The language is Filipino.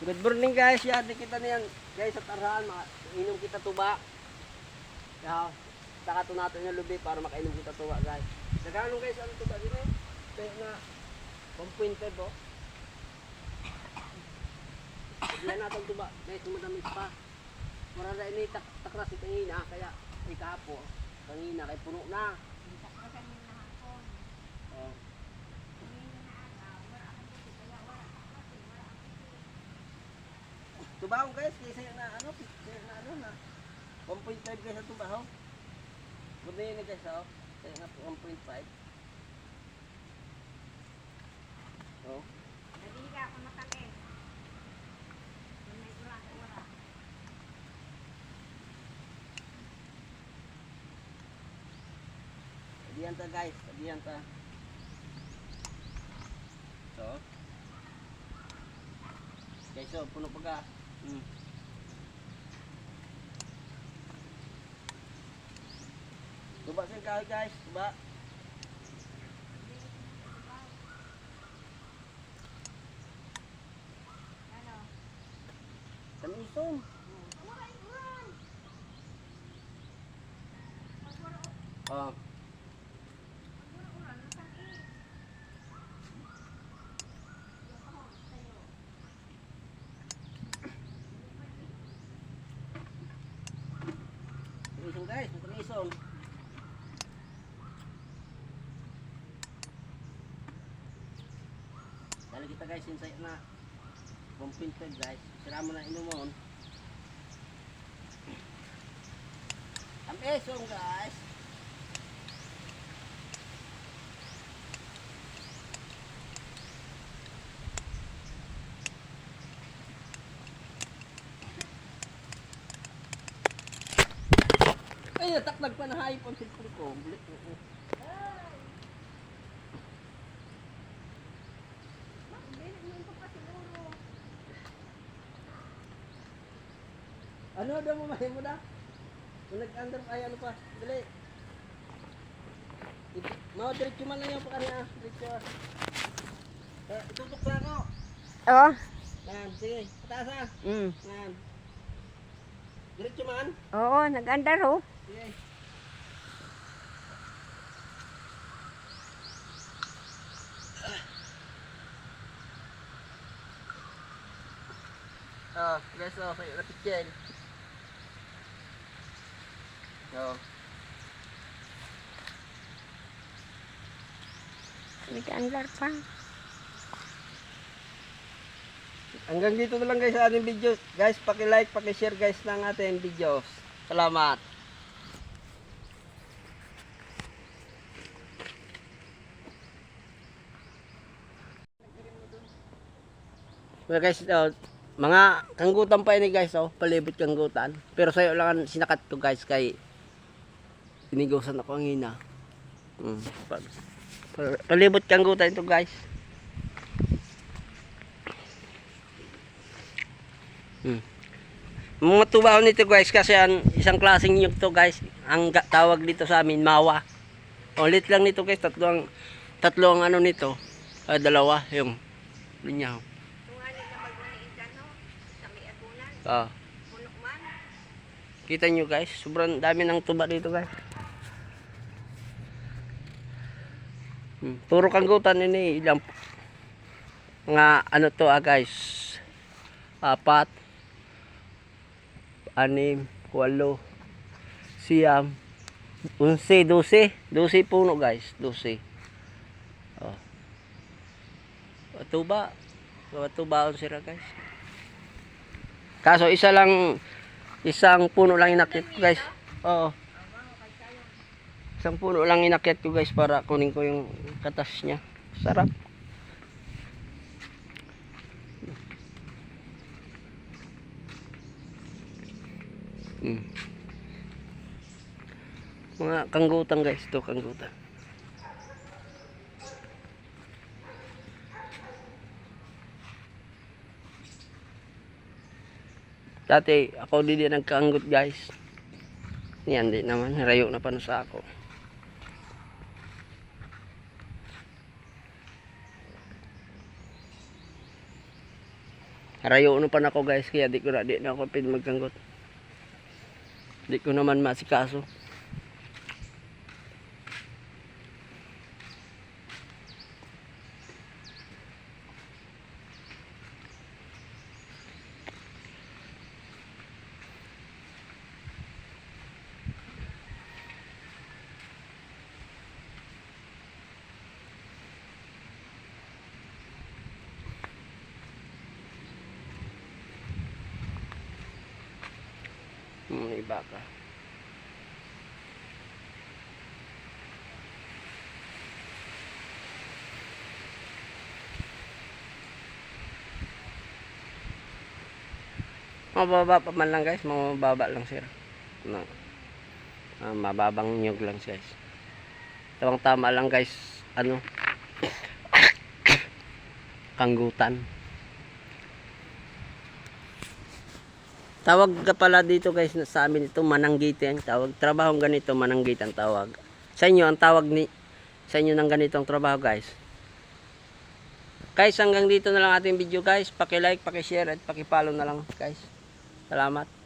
Good morning guys, yan di kita niyan. Guys sa tarahan, inom kita tuba. Ya, taka to natin yung lubi para makainom kita tuba guys. Nagano guys ano tuba din eh? Kaya na 1.5 oh. Yan natin tuba, guys madami pa. Mura na ini tak takras si tangina kaya ikapo. Tangina kay puno na. Oh. Tubaho guys, kasi na ano, kasi na ano na. 1.5 guys ang tubaho. Ganda yun eh, guys, oh. Kaya nga 1.5. Oh. Adiyan ta guys, adiyan ta. So. Guys, so, puno pa ka. Hmm. Tuba kahoy guys, tuba. Tamisong. Oh. Tamisong tamisong. Dali kita guys, inside na 1.5 guys. Sira mo na inumon. Tamisong guys. Ay, nataklag pa na hayop ang cellphone ko. Bulit ko. Ano daw mo mahin mo na? Kung nag-under ay ano pa? Dali. Mga diretso man lang yung pa kanya. Diretso. Uh, itutok sa ako. Oh, Yan, sige. Pataas ah. mm. Yan. Diretso man. Oo, nag-andar oh. Ah, guys, oh, may rapid yan. Oh. Nag-andar pa. Hanggang dito na lang guys sa ating video. Guys, paki-like, paki-share guys ng ating videos. Salamat. Well guys, uh, mga kanggutan pa ini guys, oh, palibot kanggutan. Pero sa'yo lang ang sinakat to guys kay inigosan ako ang hina. Mm, pa- pa- palibot kanggutan ito guys. Hmm. Mga tubaho nito guys kasi ang isang klaseng nyug to guys. Ang tawag dito sa amin mawa. Ulit lang nito guys, tatlo ang tatlo ang ano nito. Ah, dalawa yung linya. Ah. Kita nyo guys, sobrang dami ng tuba dito guys. Hmm. Puro kanggutan ini ilang mga ano to ah guys. Apat, anim, walo, siyam, unse, dose. Dose puno guys, dose. Oh. Tuba. Tuba sila guys. Kaso isa lang, isang puno lang inakit ko guys. Oo. Isang puno lang inakit ko guys para kunin ko yung katas niya. Sarap. Hmm. Mga kanggutan guys, to kanggutan. Dati ako din din nagkaanggot guys. Yan din naman, rayo na pa na sa ako. Harayo no pa na ako guys, kaya di ko na, di na ako pwede magkanggot. Di ko naman masikaso. Hmm, iba ka. Mababa pa man lang guys, mga mababa lang sir. No. Ah, mababang nyug lang guys. Tawang tama lang guys, ano? Kanggutan. Tawag ka pala dito guys sa amin ito mananggiti ang tawag. Trabahong ganito mananggit ang tawag. Sa inyo ang tawag ni sa inyo ng ganitong trabaho guys. Guys, hanggang dito na lang ating video guys. Paki-like, paki-share at paki-follow na lang guys. Salamat.